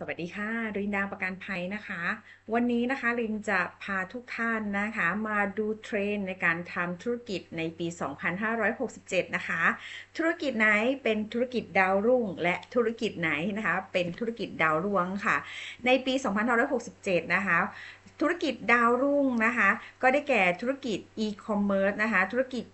สวัสดีค่ะรินดาประกันภัยนะคะ วันนี้นะคะรินจะพาทุกท่านนะคะ มาดูเทรนในการทำธุรกิจในปี 2567 นะคะ ธุรกิจไหนเป็นธุรกิจดาวรุ่ง และธุรกิจไหนนะคะ เป็นธุรกิจดาวร่วงค่ะ ในปี 2567 นะคะธุรกิจดาวรุ่งนะคะ ก็ได้แก่ธุรกิจอีคอมเมิร์ซนะคะ ธุรกิจ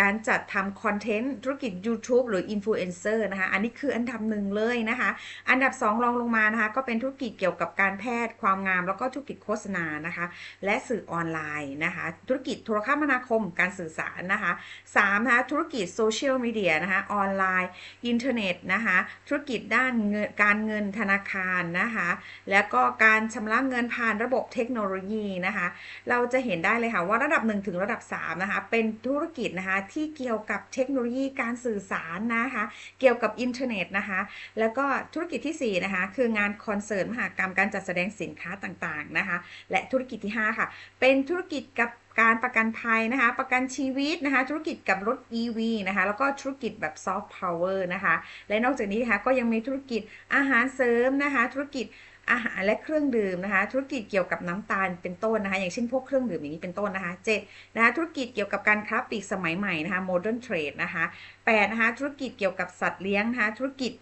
การจัดทำคอนเทนต์ธุรกิจ YouTube หรืออินฟลูเอนเซอร์นะคะ อันนี้คืออันดับหนึ่งเลยนะคะ อันดับ 2 รองลงมานะคะ ก็เป็นธุรกิจเกี่ยวกับการแพทย์ความงาม แล้วก็ธุรกิจโฆษณานะคะ และสื่อออนไลน์นะคะ ธุรกิจโทรคมนาคมการสื่อสารนะคะ3นะคะธุรกิจโซเชียลมีเดียนะคะออนไลน์ อินเทอร์เน็ตนะคะธุรกิจด้านเงินการเงินธนาคารนะคะแล้วก็การชำระเงินผ่านระบบเทคโนโลยีนะคะ เราจะเห็นได้เลยค่ะว่าระดับ 1 ถึงระดับ3นะคะเป็นธุรกิจนะคะที่เกี่ยวกับเทคโนโลยีการสื่อสารนะคะ เกี่ยวกับอินเทอร์เน็ตนะคะ แล้วก็ธุรกิจทีสี่4นะคะคืองานคอนเสิร์ตมหากรรมการจัดแสดงสินค้าต่างๆนะคะ และธุรกิจที่ 5 ค่ะ เป็นธุรกิจกับ การประกันภัยนะคะ ประกันชีวิตนะคะ ธุรกิจกับรถ EV นะคะ แล้วก็ธุรกิจแบบซอฟต์พาวเวอร์นะคะ และนอกจากนี้นะคะก็ยังมีธุรกิจอาหารเสริมนะคะ ธุรกิจอาหารและเครื่องดื่มนะคะ ธุรกิจเกี่ยวกับน้ำตาลเป็นต้นนะคะ อย่างเช่นพวกเครื่องดื่มอย่างนี้เป็นต้นนะคะเจ็ดนะคะ ธุรกิจเกี่ยวกับการค้าปลีกสมัยใหม่นะคะ modern trade นะคะแปดนะคะ ธุรกิจเกี่ยวกับสัตว์เลี้ยงนะคะ ธุรกิจ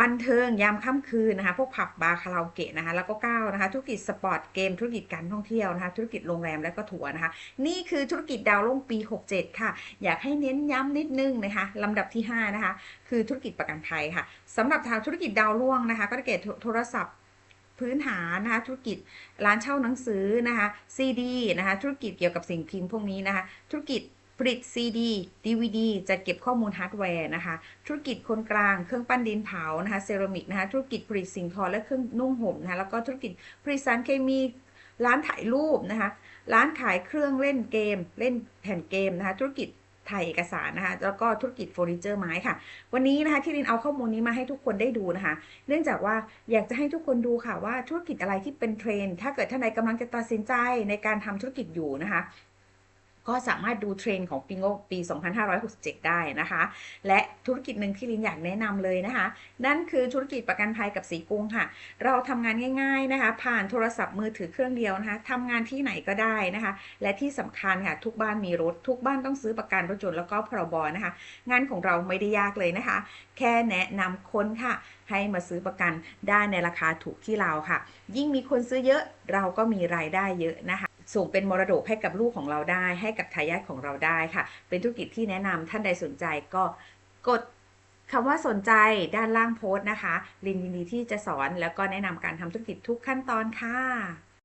บันเทิงยามค่ำคืนนะคะพวกผับบาร์คาราโอเกะนะคะแล้วก็9นะคะธุรกิจสปอร์ตเกมธุรกิจการท่องเที่ยวนะคะธุรกิจโรงแรมและก็ทัวนะคะ นี่คือธุรกิจดาวรุ่งปี 67 ค่ะ อยากให้เน้นย้ำนิดนึงนะคะลำดับที่ 5 นะคะ คือธุรกิจประกันภัยค่ะสำหรับทางธุรกิจดาวร่วงนะคะ ก็ได้แก่โทรศัพท์พื้นฐานนะคะธุรกิจร้านเช่าหนังสือนะคะซีดีนะคะธุรกิจเกี่ยวกับสิ่งพิมพ์พวกนี้นะคะธุรกิจ ผลิตซีดี DVD จัดเก็บข้อมูลฮาร์ดแวร์นะคะ ธุรกิจคนกลางเครื่องปั้นดินเผานะคะเซรามิกนะคะธุรกิจผลิตสิ่งทอและเครื่องนุ่งห่มนะคะแล้วก็ธุรกิจผลิตสารเคมีร้านถ่ายรูปนะคะร้านขายเครื่องเล่นเกม เล่นแผ่นเกมนะคะธุรกิจถ่ายเอกสารนะคะ แล้วก็ธุรกิจเฟอร์นิเจอร์ไม้ค่ะ วันนี้นะคะที่รินเอาข้อมูลนี้มาให้ทุกคนได้ดูนะคะ เนื่องจากว่าอยากจะให้ทุกคนดูค่ะว่าธุรกิจอะไรที่เป็นเทรนถ้าเกิดท่านใดกำลังจะตัดสินใจในการทำธุรกิจอยู่นะคะ ก็สามารถดูเทรนด์ของปีงบปี 2567 ได้นะคะ และธุรกิจหนึ่งที่ลินอยากแนะนำเลยนะคะ นั่นคือธุรกิจประกันภัยกับสีกรุงค่ะ เราทำงานง่าย ๆนะคะ ผ่านโทรศัพท์มือถือเครื่องเดียวนะคะทำงานที่ไหนก็ได้นะคะ และที่สำคัญค่ะทุกบ้านมีรถ ทุกบ้านต้องซื้อประกันรถยนต์แล้วก็พรบนะคะ งานของเราไม่ได้ยากเลยนะคะ แค่แนะนำคนค่ะ ให้มาซื้อประกันได้ในราคาถูกที่เราค่ะ ยิ่งมีคนซื้อเยอะเราก็มีรายได้เยอะนะคะ ส่งเป็นมรดกให้กับลูกของเราได้ ให้กับทายาทของเราได้ค่ะ เป็นธุรกิจที่แนะนำท่านใดสนใจก็กดคำว่าสนใจด้านล่างโพสต์นะคะลินยินดีที่จะสอนแล้วก็แนะนำการทำธุรกิจทุกขั้นตอนค่ะ